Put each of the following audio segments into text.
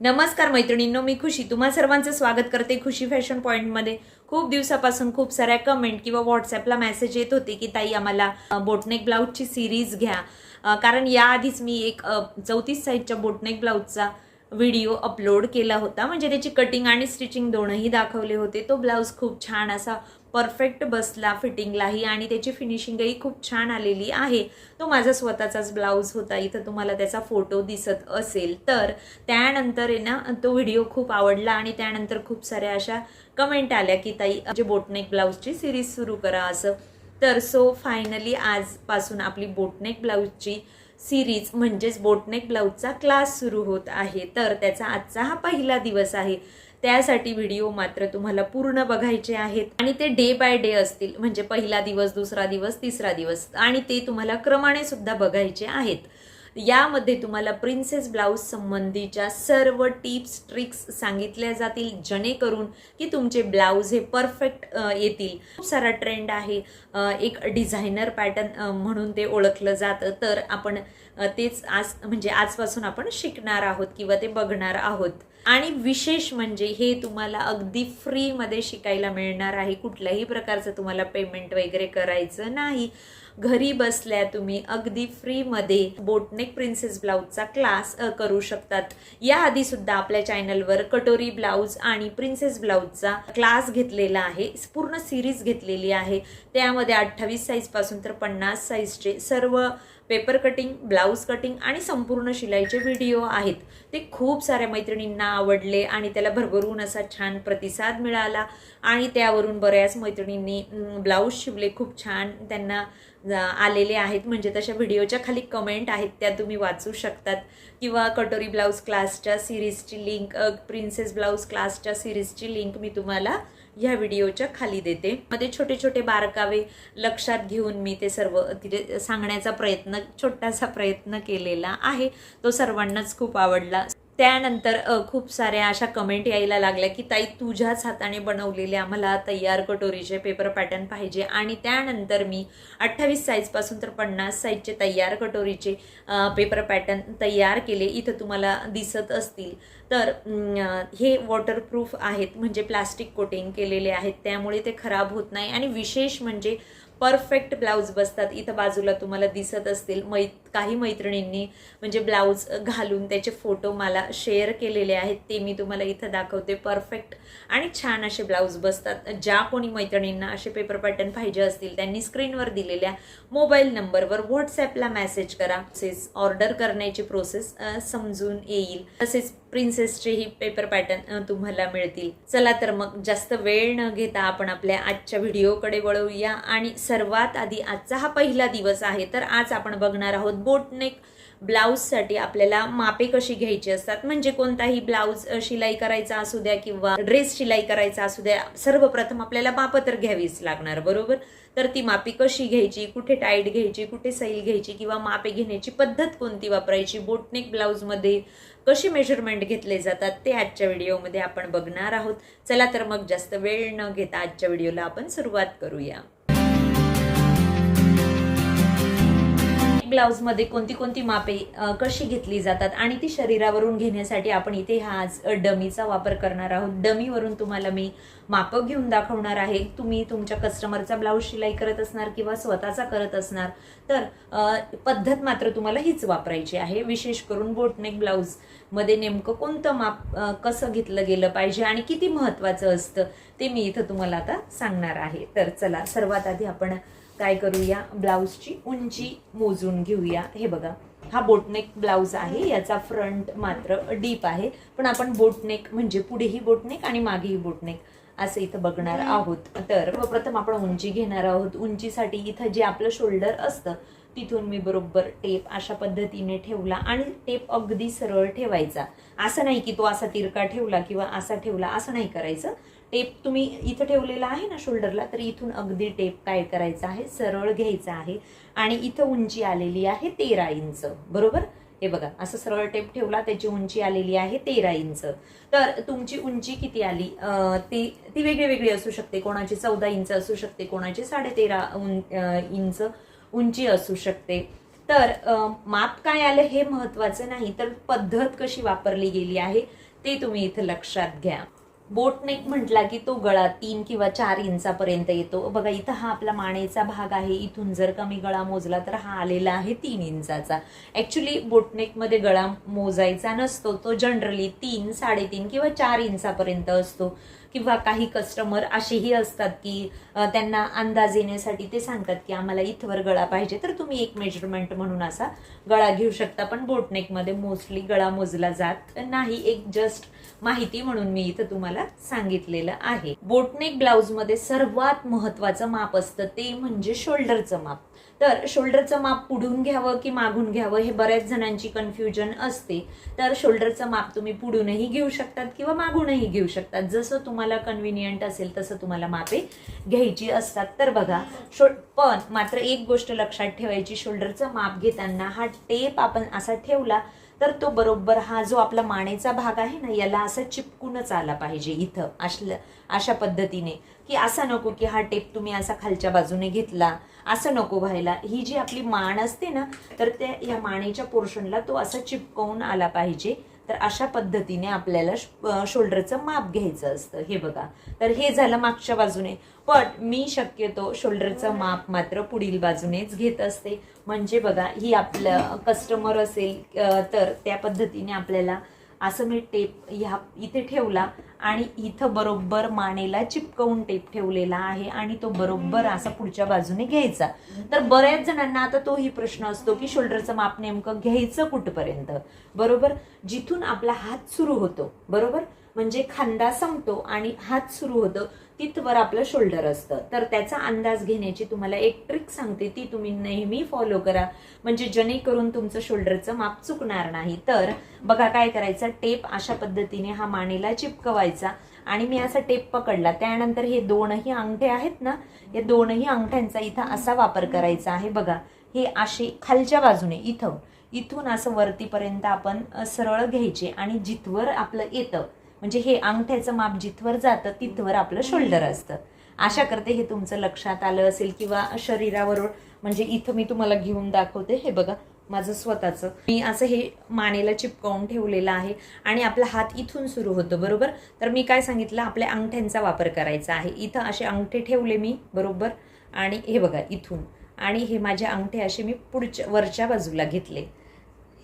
नमस्कार मैत्रिणींनो मी खुशी. तुम्हा सर्वांचं स्वागत करते खुशी फॅशन पॉईंटमध्ये खूप दिवसापासून खूप साऱ्या कमेंट किंवा व्हॉट्सॲपला मेसेज येत होते की ताई आम्हाला बोटनेक ब्लाऊजची सिरीज घ्या. कारण याआधीच मी एक चौतीस साईजच्या बोटनेक ब्लाऊजचा व्हिडिओ अपलोड केला होता. म्हणजे त्याची कटिंग आणि स्टिचिंग दोनही दाखवले होते. तो ब्लाऊज खूप छान असा परफेक्ट बसला फिटिंगलाही आणि त्याची फिनिशिंगही खूप छान आलेली आहे. तो माझा स्वतःचाच ब्लाऊज होता इथं तुम्हाला त्याचा फोटो दिसत असेल. तर त्यानंतर आहे ना तो व्हिडिओ खूप आवडला आणि त्यानंतर खूप साऱ्या अशा कमेंट आल्या की ताई जे बोटनेक ब्लाऊजची सिरीज सुरू करा असं. तर सो फायनली आजपासून आपली बोटनेक ब्लाऊजची सिरीज म्हणजेच बोटनेक ब्लाऊजचा क्लास सुरू होत आहे. तर त्याचा आजचा हा पहिला दिवस आहे. त्यासाठी व्हिडिओ मात्र तुम्हाला पूर्ण बघायचे आहेत. आणि ते डे बाय डे असतील. म्हणजे पहिला दिवस दुसरा दिवस तिसरा दिवस. आणि ते तुम्हाला क्रमाने सुद्धा बघायचे आहेत. यामध्ये तुम्हाला प्रिन्सेस ब्लाऊज संबंधीच्या सर्व टिप्स ट्रिक्स सांगितल्या जातील जेणेकरून की तुमचे ब्लाऊज हे परफेक्ट येतील. खूप सारा ट्रेंड आहे. एक डिझायनर पॅटर्न म्हणून ते ओळखलं जातं. तर आपण तेच आज म्हणजे आजपासून आपण शिकणार आहोत किंवा ते बघणार आहोत. आणि विशेष म्हणजे हे तुम्हाला अगदी फ्रीमध्ये शिकायला मिळणार आहे. कुठल्याही प्रकारचं तुम्हाला पेमेंट वगैरे करायचं नाही. घरी बसल्या तुम्ही अगदी फ्रीमध्ये बोटनेक प्रिन्सेस ब्लाऊजचा क्लास करू शकतात. याआधी सुद्धा आपल्या चॅनलवर कटोरी ब्लाऊज आणि प्रिन्सेस ब्लाऊजचा क्लास घेतलेला आहे. पूर्ण सिरीज घेतलेली आहे. त्यामध्ये अठ्ठावीस साईजपासून तर पन्नास साईजचे सर्व पेपर कटिंग ब्लाऊज कटिंग आणि संपूर्ण शिलाईचे व्हिडिओ आहेत. ते खूप साऱ्या मैत्रिणींना आवडले आणि त्याला भरभरून असा छान प्रतिसाद मिळाला आणि त्यावरून बऱ्याच मैत्रिणींनी ब्लाऊज शिवले खूप छान. त्यांना आलेले आहेत. म्हणजे तशा व्हिडिओच्या खाली कमेंट आहेत. त्या तुम्ही वाचू शकतात. किंवा कटोरी ब्लाऊज क्लासच्या सिरीजची लिंक प्रिन्सेस ब्लाऊज क्लासच्या सिरीजची लिंक मी तुम्हाला ह्या व्हिडिओच्या खाली देते. मध्ये छोटे छोटे बारकावे लक्षात घेऊन मी ते सर्व तिथे सांगण्याचा प्रयत्न छोटासा प्रयत्न केलेला आहे. तो सर्वांनाच खूप आवडला. त्यानंतर खूप साऱ्या अशा कमेंट यायला लागल्या की ताई तुझ्याच हाताने बनवलेले आम्हाला तयार कटोरीचे पेपर पॅटर्न पाहिजे. आणि त्यानंतर मी अठ्ठावीस साईजपासून तर पन्नास साईजचे तयार कटोरीचे पेपर पॅटर्न तयार केले. इथं तुम्हाला दिसत असतील. तर हे वॉटरप्रूफ आहेत म्हणजे प्लास्टिक कोटिंग केलेले आहेत. त्यामुळे ते खराब होत नाही. आणि विशेष म्हणजे परफेक्ट ब्लाऊज बसतात. इथं बाजूला तुम्हाला दिसत असतील मै काही मैत्रिणींनी म्हणजे ब्लाऊज घालून त्याचे फोटो मला शेअर केलेले आहेत ते मी तुम्हाला इथं दाखवते. परफेक्ट आणि छान असे ब्लाऊज बसतात. ज्या कोणी मैत्रिणींना असे पेपर पॅटर्न पाहिजे असतील त्यांनी स्क्रीनवर दिलेल्या मोबाईल नंबरवर व्हॉट्सॲपला मेसेज करा. तसेच ऑर्डर करण्याची प्रोसेस समजून येईल. तसेच प्रिन्सेसचेही पेपर पॅटर्न तुम्हाला मिळतील. चला तर मग जास्त वेळ न घेता आपण आपल्या आजच्या व्हिडिओकडे वळवूया आणि सर्वात आधी आजचा हा पहिला दिवस आहे तर आज आपण बघणार आहोत बोटनेक ब्लाऊजसाठी आपल्याला मापे कशी घ्यायची असतात? म्हणजे कोणताही ब्लाऊज शिलाई करायचा असू द्या किंवा ड्रेस शिलाई करायचा असू द्या सर्वप्रथम आपल्याला मापं तर घ्यावीच लागणार बरोबर? तर ती मापी कशी घ्यायची? कुठे टाईट घ्यायची? कुठे सैल घ्यायची? किंवा मापे घेण्याची पद्धत कोणती वापरायची? बोटनेक ब्लाऊजमध्ये कशी मेजरमेंट घेतले जातात? ते आजच्या व्हिडिओमध्ये आपण बघणार आहोत. चला तर मग जास्त वेळ न घेता आजच्या व्हिडिओला आपण सुरुवात करूया. ब्लाऊजमध्ये कोणती कोणती मापे कशी घेतली जातात आणि ती शरीरावरून घेण्यासाठी आपण इथे हा आज डमीचा वापर करणार आहोत. डमीवरून तुम्हाला मी मापं घेऊन दाखवणार आहे. तुम्ही तुमच्या कस्टमरचा ब्लाऊज शिलाई करत असणार किंवा स्वतःचा करत असणार तर पद्धत मात्र तुम्हाला हीच वापरायची आहे. विशेष करून बोटनेक ब्लाऊजमध्ये नेमकं कोणतं माप कसं घेतलं गेलं पाहिजे आणि किती महत्वाचं असतं ते मी इथं तुम्हाला आता सांगणार आहे. तर चला सर्वात आधी आपण काय करूया? ब्लाऊजची उंची मोजून घेऊया. हे बघा हा बोटनेक ब्लाऊज आहे. याचा फ्रंट मात्र डीप आहे. पण आपण बोटनेक म्हणजे पुढेही बोटनेक आणि मागेही बोटनेक असं इथं बघणार आहोत. तर प्रथम आपण उंची घेणार आहोत. उंचीसाठी इथं जे आपलं शोल्डर असतं तिथून मी बरोबर टेप अशा पद्धतीने ठेवला आणि टेप अगदी सरळ ठेवायचा. असं नाही की तो असा तिरका ठेवला किंवा असा ठेवला असं नाही करायचं. टेप तुम्ही इथं ठेवलेला आहे ना शोल्डरला तर इथून अगदी टेप काय करायचा आहे? सरळ घ्यायचा आहे आणि इथं उंची आलेली आहे तेरा इंच बरोबर? हे बघा असं सरळ टेप ठेवला त्याची उंची आलेली आहे तेरा इंच. तर तुमची उंची किती आली? ती ती वेगळी वेगळी असू शकते. कोणाची चौदा इंच असू शकते कोणाची साडेतेरा उं- इंच उंची असू शकते. तर माप काय आलं हे महत्वाचं नाही तर पद्धत कशी वापरली गेली आहे ते तुम्ही इथं लक्षात घ्या. बोटनेक म्हटला की तो गळा तीन किंवा चार इंचापर्यंत येतो. बघा इथं हा आपला मानेचा भाग आहे. इथून जर का मी गळा मोजला तर हा आलेला आहे तीन इंचाचा. ॲक्च्युली बोटनेकमध्ये गळा मोजायचा नसतो. तो जनरली तीन साडेतीन किंवा चार इंचापर्यंत असतो. किंवा काही कस्टमर असेही असतात की त्यांना अंदाज येण्यासाठी ते सांगतात की आम्हाला इथवर गळा पाहिजे तर तुम्ही एक मेजरमेंट म्हणून असा गळा घेऊ शकता. पण बोटनेकमध्ये मोस्टली गळा मोजला जात नाही. एक जस्ट माहिती म्हणून मी इथं तुम्हाला सांगितलेलं आहे. बोटनेक ब्लाऊजमध्ये सर्वात महत्वाचं माप असतं ते म्हणजे शोल्डरचं माप. तर शोल्डरचं माप पुढून घ्यावं की मागून घ्यावं हे बऱ्याच जणांची कन्फ्युजन असते. तर शोल्डरचं माप तुम्ही पुढूनही घेऊ शकतात किंवा मागूनही घेऊ शकतात. जसं तुम्हाला कन्व्हिनियंट असेल तसं तुम्हाला मापे घ्यायची असतात. तर बघा शो पण मात्र एक गोष्ट लक्षात ठेवायची शोल्डरचं माप घेताना हा टेप आपण असा ठेवला तर तो बरोबर हा जो आपला मानेचा भाग आहे ना याला असा चिपकूनच आला पाहिजे इथं. असलं अशा पद्धतीने. की असा नको की हा टेप तुम्ही असा खालच्या बाजूने घेतला असं नको व्हायला. ही जी आपली मान असते ना तर त्या या मानेच्या पोर्शनला तो असा चिपकवून आला पाहिजे. तर अशा पद्धतीने आपल्याला शोल्डरचं माप घ्यायचं असतं. हे बघा. तर हे झालं मागच्या बाजूने. पण मी शक्यतो शोल्डरचं माप मात्र पुढील बाजूनेच घेत असते. म्हणजे बघा ही आपलं कस्टमर असेल तर त्या पद्धतीने आपल्याला असं मी टेप ह्या इथे ठेवला आणि इथं बरोबर मानेला चिपकवून टेप ठेवलेला आहे आणि तो बरोबर असा पुढच्या बाजूने घ्यायचा. तर बऱ्याच जणांना आता तोही प्रश्न असतो की शोल्डरचं माप नेमकं घ्यायचं कुठपर्यंत? बरोबर? जिथून आपला हात सुरू होतो. बरोबर? म्हणजे खांदा संपतो आणि हात सुरू होतो तिथवर आपलं शोल्डर असतं. तर त्याचा अंदाज घेण्याची तुम्हाला एक ट्रिक सांगते ती तुम्ही नेहमी फॉलो करा. म्हणजे जेणेकरून तुमचं शोल्डरचं माप चुकणार नाही. तर बघा काय करायचं टेप अशा पद्धतीने हा मानेला चिपकवायचा आणि मी असा टेप पकडला. त्यानंतर हे दोनही अंगठे आहेत ना या दोनही अंगठ्यांचा इथं असा वापर करायचा आहे. बघा हे असे खालच्या बाजूने इथं. इथून असं वरतीपर्यंत आपण सरळ घ्यायचे आणि जिथवर आपलं येतं म्हणजे हे अंगठ्याचं माप जिथवर जातं तिथवर आपलं शोल्डर असतं. आशा करते हे तुमचं लक्षात आलं असेल किंवा शरीरावर म्हणजे इथं मी तुम्हाला घेऊन दाखवते. हे बघा माझं स्वतःचं. मी असं हे मानेला चिपकावून ठेवलेलं आहे आणि आपला हात इथून सुरू होतो बरोबर? तर मी काय सांगितलं? आपल्या अंगठ्यांचा वापर करायचा आहे. इथं असे अंगठे ठेवले मी बरोबर? आणि हे बघा इथून. आणि हे माझे अंगठे असे मी पुढच्या वरच्या बाजूला घेतले.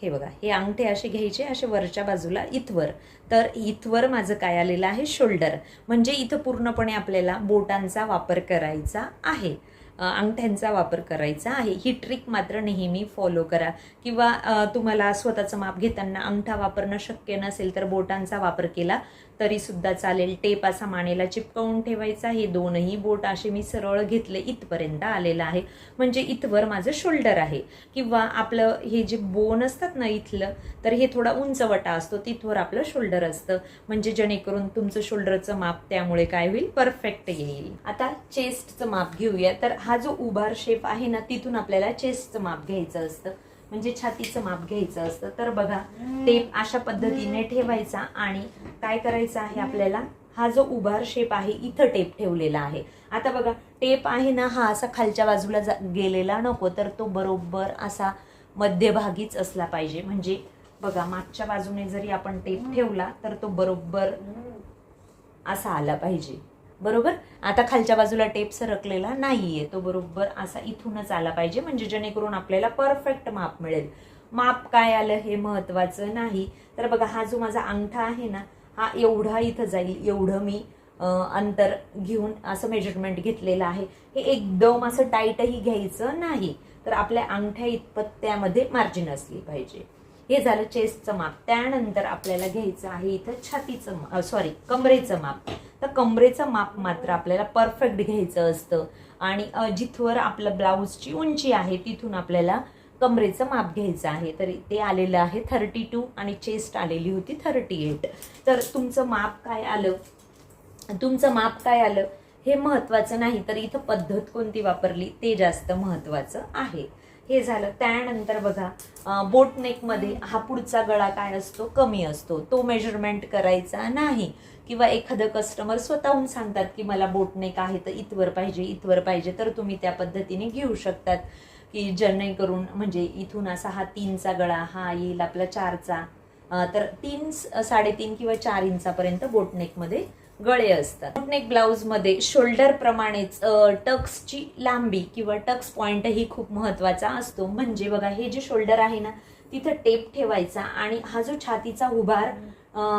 हे बघा हे अंगठे असे घ्यायचे असे वरच्या बाजूला इथवर. तर इथवर माझं काय आलेलं आहे? शोल्डर. म्हणजे इथं पूर्णपणे आपल्याला बोटांचा वापर करायचा आहे. अंगठ्यांचा वापर करायचा आहे. ही ट्रिक मात्र नेहमी फॉलो करा. किंवा तुम्हाला स्वतःचं माप घेताना अंगठा वापरणं शक्य नसेल तर बोटांचा वापर केला तरी सुद्धा चालेल. टेप असा मानेला चिपकवून ठेवायचा. हे दोनही बोट असे मी सरळ घेतले. इथपर्यंत आलेलं आहे. म्हणजे इथवर माझं शोल्डर आहे. किंवा आपलं हे जे बोन असतात ना इथलं तर हे थोडा उंचवटा असतो. तिथवर आपलं शोल्डर असतं. म्हणजे जेणेकरून तुमचं शोल्डरचं माप त्यामुळे काय होईल? परफेक्ट येईल. आता चेस्टचं माप घेऊया. तर हा जो उभार शेप आहे ना तिथून आपल्याला चेस्टचं माप घ्यायचं असतं. म्हणजे छातीचं माप घ्यायचं असतं. तर बघा टेप अशा पद्धतीने ठेवायचा आणि काय करायचं आहे आपल्याला? हा जो उभार शेप आहे इथं टेप ठेवलेला आहे. आता बघा टेप आहे ना हा असा खालच्या बाजूला जा- गेलेला नको तर तो बरोबर असा मध्यभागीच असला पाहिजे. म्हणजे बघा मागच्या बाजूने जरी आपण टेप ठेवला तर तो बरोबर असा आला पाहिजे. बरोबर? आता खालच्या बाजूला टेप सरकलेला नाहीये. तो बरोबर असा इथूनच आला पाहिजे. म्हणजे जेणेकरून आपल्याला परफेक्ट माप मिळेल. माप काय आलं हे महत्वाचं नाही. तर बघा हा जो माझा अंगठा आहे ना हा एवढा इथं जाईल. एवढं मी अंतर घेऊन असं मेजरमेंट घेतलेलं आहे. हे एकदम असं टाईटही घ्यायचं नाही. तर आपल्या अंगठ्या इतपत त्यामध्ये मार्जिन असली पाहिजे. हे झालं चेस्टचं माप. त्यानंतर आपल्याला घ्यायचं आहे इथं छातीचं सॉरी कमरेचं माप. तर कमरेचं माप मात्र आपल्याला परफेक्ट घ्यायचं असतं. आणि जिथवर आपलं ब्लाऊजची उंची आहे तिथून आपल्याला कमरेचं माप घ्यायचं आहे. तर ते आलेलं आहे थर्टी टू आणि चेस्ट आलेली होती थर्टी एट तर तुमचं माप काय आलं? तुमचं माप काय आलं? हे महत्वाचं नाही तर इथं पद्धत कोणती वापरली? ते जास्त महत्वाचं आहे. हे झालं. त्यानंतर बघा बोटनेकमध्ये बोट नेकमध्ये हा पुढचा गळा काय असतो? कमी असतो. तो मेजरमेंट करायचा नाही. किंवा एखादं कस्टमर स्वतःहून सांगतात की मला बोटनेक आहे तर इथवर पाहिजे इथवर पाहिजे तर तुम्ही त्या पद्धतीने घेऊ शकतात. की जेणेकरून म्हणजे इथून असा हा तीनचा गळा हा येईल आपला चारचा. तर तीन साडेतीन किंवा चार इंचापर्यंत बोटनेकमध्ये गळे असतात. बोटनेक ब्लाउजमध्ये शोल्डर प्रमाणेच टक्सची लांबी किंवा टक्स पॉइंट ही खूप महत्त्वाचा असतो. म्हणजे बघा हे जे शोल्डर आहे ना तिथं टेप ठेवायचा आणि हा जो छातीचा उभार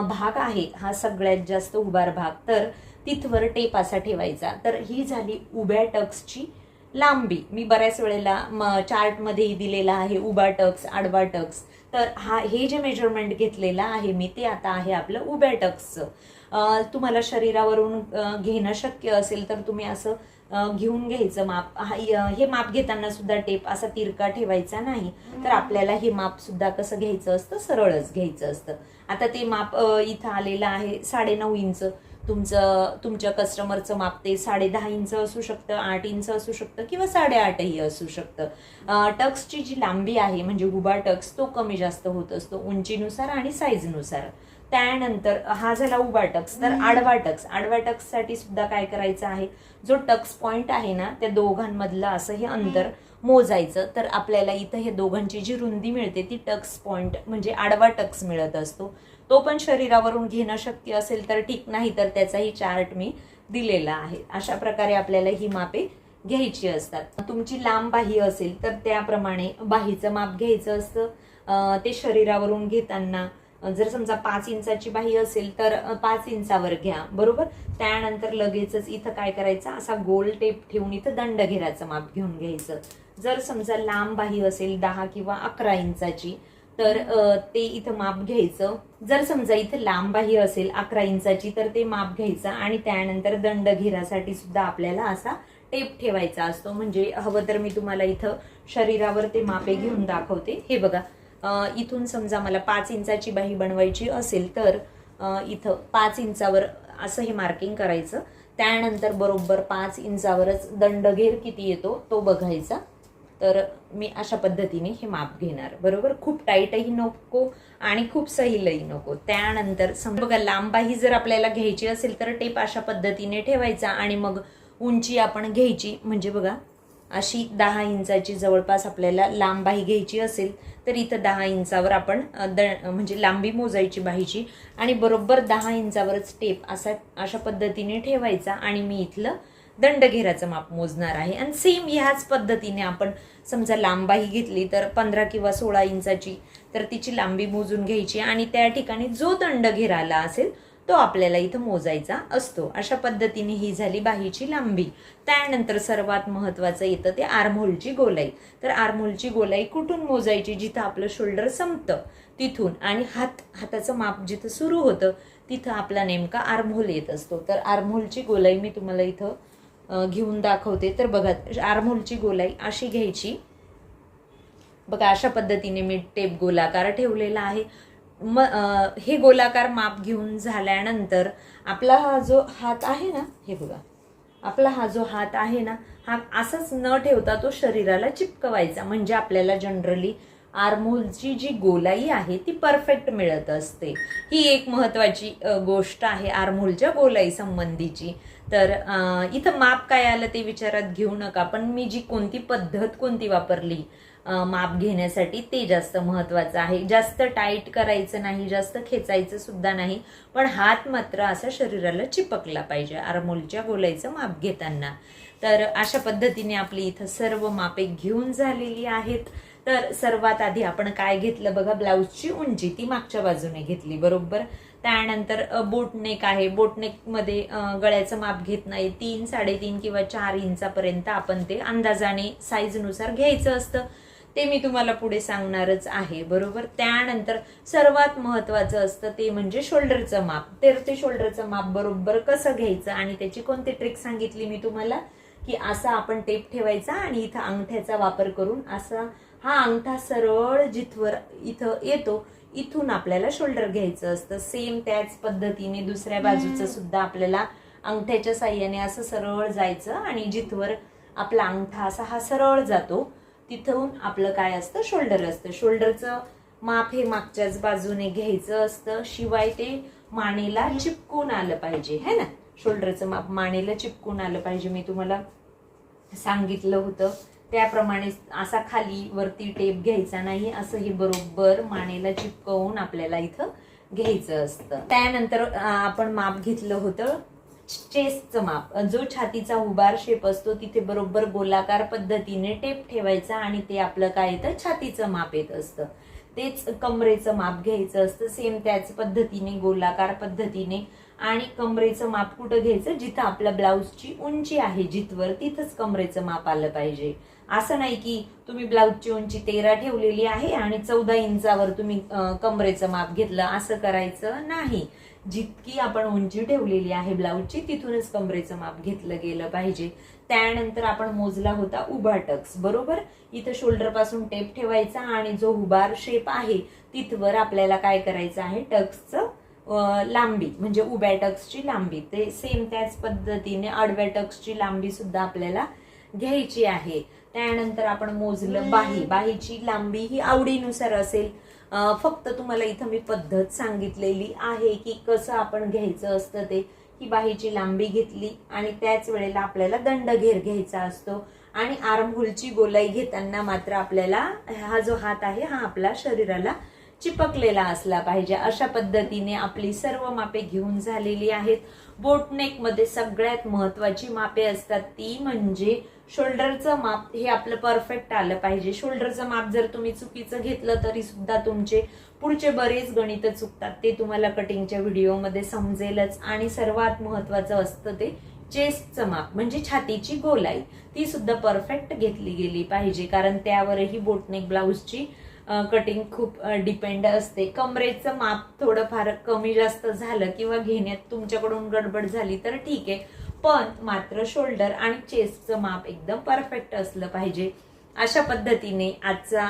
भाग आहे हा सगळ्यात जास्त उभार भाग तर तिथवर टेप असा ठेवायचा. तर ही झाली उभ्या टक्सची लांबी. मी बऱ्याच वेळेला म- चार्टमध्येही दिलेला आहे उभा टक्स आडवा टक्स तर हा हे जे मेजरमेंट घेतलेलं आहे मी ते आता आहे आपलं उभ्या टक्सचं तुम्हाला शरीरावरून घेणं शक्य असेल तर तुम्ही असं घेऊन घ्यायचं माप. हा- हे माप घेताना सुद्धा टेप असा तिरका ठेवायचा नाही. तर आपल्याला हे माप सुद्धा कसं घ्यायचं असतं? सरळच घ्यायचं असतं. आता ते माप इथं आलेलं आहे साडेनऊ इंच. तुमचं तुमच्या कस्टमरचं माप ते साडे दहा इंच असू शकतं आठ इंच असू शकतं किंवा साडेआठही असू शकतं. टक्सची जी लांबी आहे म्हणजे उभा टक्स तो कमी जास्त होत असतो उंचीनुसार आणि साईजनुसार त्यानंतर हा झाला उभा टक्स. तर आडवा टक्स. आडवा टक्ससाठी सुद्धा काय करायचं आहे? जो टक्स पॉइंट आहे ना त्या दोघांमधलं असं हे अंतर मोजायचं. तर आपल्याला इथं हे दोघांची जी रुंदी मिळते ती टक्स पॉइंट म्हणजे आडवा टक्स मिळत असतो. तो पण शरीरावरून घेणं शक्य असेल तर ठीक नाही तर त्याचाही चार्ट मी दिलेला आहे. अशा प्रकारे आपल्याला ही मापे घ्यायची असतात. तुमची लांब बाही असेल तर त्याप्रमाणे बाहीचं माप घ्यायचं असतं. ते शरीरावरून घेताना जर समजा पाच इंचाची बाही असेल तर पाच इंचावर घ्या बरोबर? त्यानंतर लगेचच इथं काय करायचं? असा गोल टेप ठेवून इथं दंड घेराचं माप घेऊन घ्यायचं. जर समजा लांब बाही असेल दहा किंवा अकरा इंचाची तर ते इथं माप घ्यायचं. जर समजा इथं लांब बाही असेल अकरा इंचाची तर ते माप घ्यायचं आणि त्यानंतर दंड घेरासाठी सुद्धा आपल्याला असा टेप ठेवायचा असतो. म्हणजे हवं तर मी तुम्हाला इथं शरीरावर ते मापे घेऊन दाखवते. हे बघा. इथून समजा मला पाच इंचाची बाही बनवायची असेल तर इथं पाच इंचावर असं हे मार्किंग करायचं. त्यानंतर बरोबर पाच इंचावरच दंडघेर किती येतो तो बघायचा. तर मी अशा पद्धतीने हे माप घेणार. बरोबर? खूप टाईटही नको आणि खूप सहीलही नको. त्यानंतर सम- बघा लांबाही जर आपल्याला घ्यायची असेल तर टेप अशा पद्धतीने ठेवायचा आणि मग उंची आपण घ्यायची. म्हणजे बघा अशी दहा इंचाची जवळपास आपल्याला लांब बाही घ्यायची असेल तर इथं दहा इंचावर आपण द म्हणजे लांबी मोजायची बाहीची आणि बरोबर दहा इंचावरच टेप असा अशा पद्धतीने ठेवायचा आणि मी इथलं दंडघेराचं माप मोजणार आहे. आणि सेम ह्याच पद्धतीने आपण समजा लांबाही घेतली तर पंधरा किंवा सोळा इंचाची तर तिची लांबी मोजून घ्यायची आणि त्या ठिकाणी जो दंडघेर आला असेल तो आपल्याला इथं मोजायचा असतो. अशा पद्धतीने ही झाली बाहीची लांबी. त्यानंतर सर्वात महत्त्वाचं येतं ते आर्महोलची गोलाई. तर आर्महोलची गोलाई कुठून मोजायची? जिथं आपलं शोल्डर संपतं. तिथून आणि हात हाताचं माप जिथं सुरू होतं तिथं आपला नेमका आर्महोल येत असतो. तर आर्महोलची गोलाई मी तुम्हाला इथं घेऊन दाखवते. तर बघा आर्महोलची गोलाई अशी घ्यायची. बघा अशा पद्धतीने मी टेप गोलाकार ठेवलेला आहे. म हे गोलाकार माप घेऊन झाल्यानंतर आपला हा जो हात आहे ना हे बघा. आपला हा जो हात आहे ना हा असाच न ठेवता तो शरीराला चिपकवायचा. म्हणजे आपल्याला जनरली आर्मोलची जी गोलाई आहे ती परफेक्ट मिळत असते. ही एक महत्त्वाची गोष्ट आहे आर्मोलच्या गोलाई संबंधीची. तर इथं माप काय आलं ते विचारात घेऊ नका. पण मी जी कोणती पद्धत कोणती वापरली माप घेण्यासाठी ते जास्त महत्वाचं आहे. जास्त टाईट करायचं नाही जास्त खेचायचं सुद्धा नाही पण हात मात्र असा शरीराला चिपकला पाहिजे आरमोलच्या गोलाईचं माप घेताना. तर अशा पद्धतीने आपली इथं सर्व मापे घेऊन झालेली आहेत. तर सर्वात आधी आपण काय घेतलं बघा ब्लाऊजची उंची ती मागच्या बाजूने घेतली बरोबर? त्यानंतर बोटनेक आहे. बोटनेकमध्ये गळ्याचं माप घेत नाही. तीन साडेतीन किंवा चार इंचापर्यंत आपण ते अंदाजाने साईजनुसार घ्यायचं असतं. ते मी तुम्हाला पुढे सांगणारच आहे बरोबर? त्यानंतर सर्वात महत्वाचं असतं ते म्हणजे शोल्डरचं माप. तर ते शोल्डरचं माप बरोबर कसं घ्यायचं आणि त्याची कोणती ट्रिक सांगितली मी तुम्हाला? की असा आपण टेप ठेवायचा आणि इथं अंगठ्याचा वापर करून असा हा अंगठा सरळ जिथवर इथं येतो इथून आपल्याला शोल्डर घ्यायचं असतं. सेम त्याच पद्धतीने दुसऱ्या बाजूचं सुद्धा आपल्याला अंगठ्याच्या साह्याने असं सरळ जायचं आणि जिथवर आपला अंगठा असा हा सरळ जातो तिथून आपलं काय असतं? शोल्डर असतं. शोल्डरचं माप हे मागच्याच बाजूने घ्यायचं असतं. शिवाय ते मानेला चिपकून आलं पाहिजे. है ना? शोल्डरचं माप मानेला चिपकून आलं पाहिजे. मी तुम्हाला सांगितलं होतं. त्याप्रमाणे असा खाली वरती टेप घ्यायचा नाही. असं हे बरोबर मानेला चिपकवून आपल्याला इथं घ्यायचं असतं. त्यानंतर आपण माप घेतलं होतं. चेस्टचं माप. जो छातीचा उभार शेप असतो तिथे बरोबर गोलाकार पद्धतीने टेप ठेवायचा आणि ते आपलं काय येतं? छातीचं माप येत असतं. तेच कमरेचं माप घ्यायचं असतं. सेम त्याच पद्धतीने गोलाकार पद्धतीने. आणि कमरेचं माप कुठं घ्यायचं? जिथं आपल्या ब्लाऊजची उंची आहे जिथवर तिथंच कमरेचं माप आलं पाहिजे. असं नाही की तुम्ही ब्लाऊजची उंची तेरा ठेवलेली आहे आणि चौदा इंचावर तुम्ही कमरेचं माप घेतलं असं करायचं नाही. जितकी आपण उंची ठेवलेली आहे ब्लाऊजची तिथूनच कमरेचं माप घेतलं गेलं पाहिजे. त्यानंतर आपण मोजला होता उभा टक्स बरोबर? इथं शोल्डरपासून टेप ठेवायचा आणि जो उभार शेप आहे तिथवर आपल्याला काय करायचं आहे? टक्सचं लांबी म्हणजे उभ्या टक्सची लांबी. ते सेम त्याच पद्धतीने आडव्या टक्सची लांबी सुद्धा आपल्याला घ्यायची आहे. त्यानंतर आपण मोजलं बाही. बाहीची लांबी ही आवडीनुसार असेल. फक्त तुम्हाला इथं मी पद्धत सांगितलेली आहे की कसं आपण घ्यायचं असतं ते. ही बाहीची लांबी घेतली आणि त्याच वेळेला आपल्याला दंडघेर घ्यायचा असतो. आणि आर्महोलची गोलाई घेताना मात्र आपल्याला हा जो हात आहे हा आपला शरीराला चिपकलेला असला पाहिजे. अशा पद्धतीने आपली सर्व मापे घेऊन झालेली आहेत. बोटनेकमध्ये सगळ्यात महत्वाची मापे असतात ती म्हणजे शोल्डरचं माप हे आपलं परफेक्ट आलं पाहिजे. शोल्डरचं माप जर तुम्ही चुकीचं घेतलं तरी सुद्धा तुमचे पुढचे बरेच गणित चुकतात. ते तुम्हाला कटिंगच्या व्हिडिओमध्ये समजेलच. आणि सर्वात महत्वाचं असतं ते चेस्टचं माप म्हणजे छातीची गोलाई. ती सुद्धा परफेक्ट घेतली गेली पाहिजे कारण त्यावरही बोटनेक ब्लाऊजची कटिंग खूप डिपेंड असते. कमरेचं माप थोडंफार कमी जास्त झालं किंवा घेण्यात तुमच्याकडून गडबड झाली तर ठीक आहे. पण मात्र शोल्डर आणि चेस्टचं माप एकदम परफेक्ट असलं पाहिजे. अशा पद्धतीने आजचा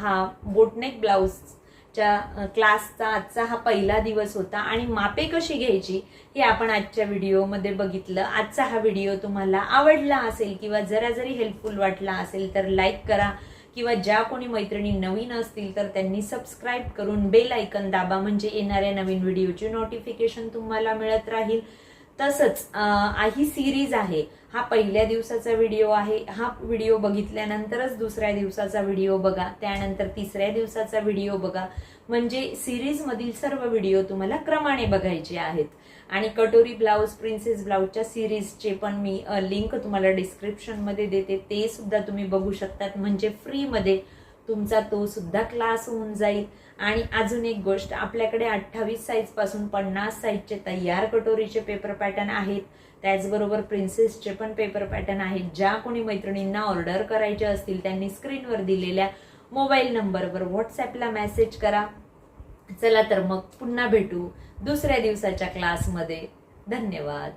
हा बोटनेक ब्लाऊजच्या क्लासचा आजचा हा पहिला दिवस होता आणि मापे कशी घ्यायची हे आपण आजच्या व्हिडिओमध्ये बघितलं. आजचा हा व्हिडिओ तुम्हाला आवडला असेल किंवा जरा जरी हेल्पफुल वाटला असेल तर लाईक करा किंवा ज्या कोणी मैत्रिणी नवीन असतील तर त्यांनी सबस्क्राईब करून बेल ऐकन दाबा. म्हणजे येणाऱ्या नवीन व्हिडिओची नोटिफिकेशन तुम्हाला मिळत राहील. तसंच ही सिरीज आहे. हा पहिल्या दिवसाचा व्हिडिओ आहे. हा व्हिडिओ बघितल्यानंतरच दुसऱ्या दिवसाचा व्हिडिओ बघा. त्यानंतर तिसऱ्या दिवसाचा व्हिडिओ बघा. म्हणजे सिरीजमधील सर्व व्हिडिओ तुम्हाला क्रमाने बघायचे आहेत. आणि कटोरी ब्लाऊज प्रिन्सेस ब्लाऊजच्या सिरीजचे पण मी लिंक तुम्हाला डिस्क्रिप्शनमध्ये देते. ते सुद्धा तुम्ही बघू शकतात. म्हणजे फ्रीमध्ये तुमचा तो सुद्धा क्लास होऊन जाईल. आणि अजून एक गोष्ट आपल्याकडे अठ्ठावीस साईजपासून पन्नास साईजचे तयार कटोरीचे पेपर पॅटर्न आहेत. त्याचबरोबर प्रिन्सेसचे पण पेपर पॅटर्न आहेत. ज्या कोणी मैत्रिणींना ऑर्डर करायचे असतील त्यांनी स्क्रीनवर दिलेल्या मोबाईल नंबरवर व्हॉट्सॲपला मेसेज करा. चला तर मग पुन्हा भेटू दुसऱ्या दिवसाच्या क्लासमध्ये धन्यवाद.